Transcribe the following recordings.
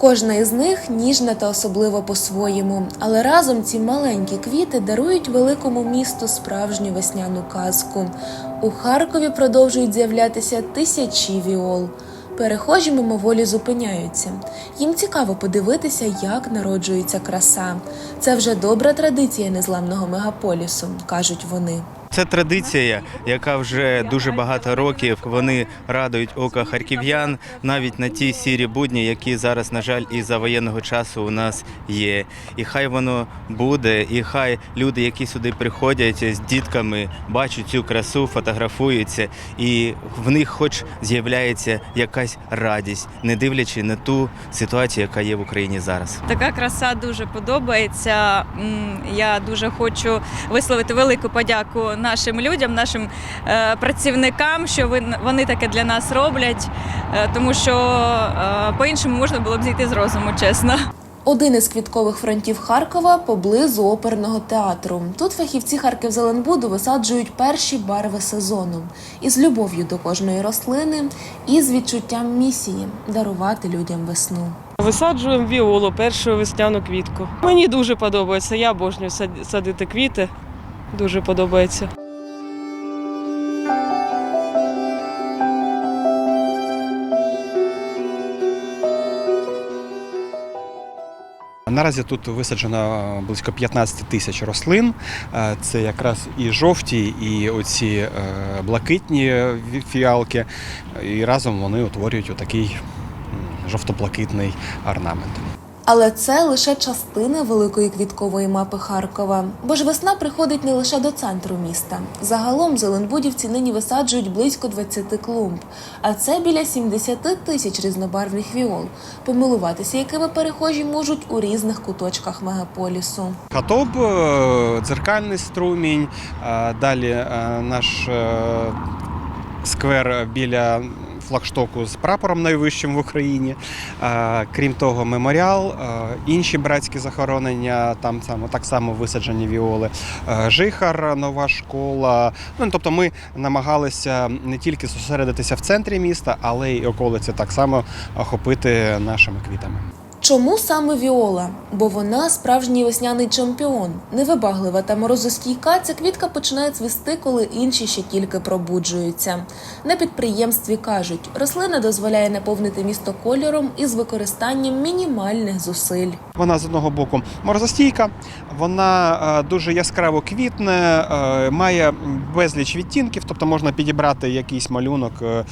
Кожна із них ніжна та особливо по-своєму, але разом ці маленькі квіти дарують великому місту справжню весняну казку. У Харкові продовжують з'являтися тисячі віол. Перехожі мимоволі зупиняються. Їм цікаво подивитися, як народжується краса. Це вже добра традиція незламного мегаполісу, кажуть вони. Це традиція, яка вже дуже багато років вони радують око харків'ян навіть на ті сірі будні, які зараз, на жаль, із за воєнного часу у нас є. І хай воно буде, і хай люди, які сюди приходять з дітками, бачать цю красу, фотографуються, і в них, хоч з'являється якась радість, не дивлячи на ту ситуацію, яка є в Україні зараз. Така краса дуже подобається. Я дуже хочу висловити велику подяку нашим людям, нашим е, працівникам, що вони таке для нас роблять, е, тому що е, по-іншому можна було б зійти з розуму, чесно. Один із квіткових фронтів Харкова поблизу оперного театру. Тут фахівці Харківзеленбуду висаджують перші барви сезону із любов'ю до кожної рослини і з відчуттям місії дарувати людям весну. Висаджуємо віолу, першу весняну квітку. Мені дуже подобається. Я обожнюю сад- садити квіти. Дуже подобається. Наразі тут висаджено близько 15 тисяч рослин. Е, Це якраз і жовті, і оці е, блакитні фіалки. І разом вони утворюють отакий жовто-блакитний орнамент. Але це лише частина великої квіткової мапи Харкова. Бо ж весна приходить не лише до центру міста. Загалом зеленбудівці нині висаджують близько 20 клумб, а це біля 70 тисяч різнобарвних віол, помилуватися якими перехожі можуть у різних куточках мегаполісу. Хатоб, е, дзеркальний струмінь, е, далі е, наш сквер біля флагштоку з прапором найвищим в Україні. Е, Крім того, меморіал, е, інші братські захоронення, там так само висаджені віоли. Е, Жихар, нова школа. Ну, тобто ми намагалися не тільки зосередитися в центрі міста, але й околиці так само охопити нашими квітами. Чому саме Віола? Бо вона справжній весняний чемпіон. Невибаглива та морозостійка, ця квітка починає цвісти, коли інші ще тільки пробуджуються. На підприємстві кажуть, рослина дозволяє наповнити місто кольором із використанням мінімальних зусиль. Вона з одного боку морозостійка, вона е, дуже яскраво квітне, е, має безліч відтінків, тобто можна підібрати якийсь малюнок е,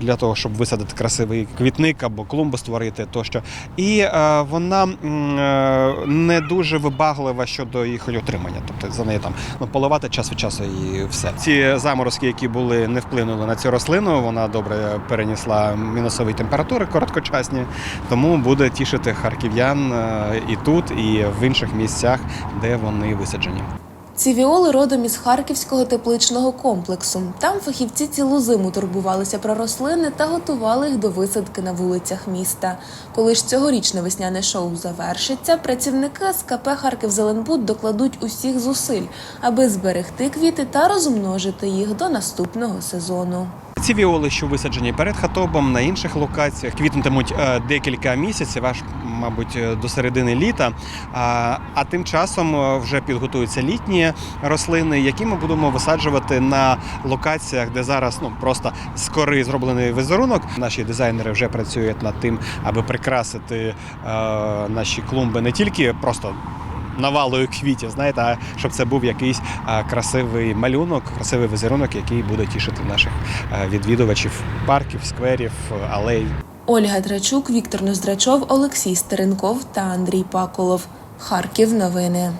для того, щоб висадити красивий квітник або клумбу створити тощо. І е, вона е, не дуже вибаглива щодо їх отримання. Тобто за нею там ну, поливати час від часу і все. Ці заморозки, які були, не вплинули на цю рослину. Вона добре перенесла мінусові температури короткочасні, тому буде тішити харків'ян е, і тут, і в інших місцях, де вони висаджені. Ці віоли родом із харківського тепличного комплексу. Там фахівці цілу зиму турбувалися про рослини та готували їх до висадки на вулицях міста. Коли ж цьогорічне весняне шоу завершиться, працівники СКП КП Харків-Зеленбуд докладуть усіх зусиль, аби зберегти квіти та розмножити їх до наступного сезону. Ці віоли, що висаджені перед хатобом на інших локаціях, квітнутимуть е, декілька місяців, аж, мабуть, е, до середини літа. А, тим часом е, вже підготуються літні рослини, які ми будемо висаджувати на локаціях, де зараз ну просто з кори зроблений візерунок. Наші дизайнери вже працюють над тим, аби прикрасити наші клумби не тільки просто навалою квітів, знаєте, а щоб це був якийсь красивий малюнок, красивий візерунок, який буде тішити наших відвідувачів парків, скверів, алей. Ольга Драчук, Віктор Ноздрачов, Олексій Стеренков та Андрій Паколов. Харків новини.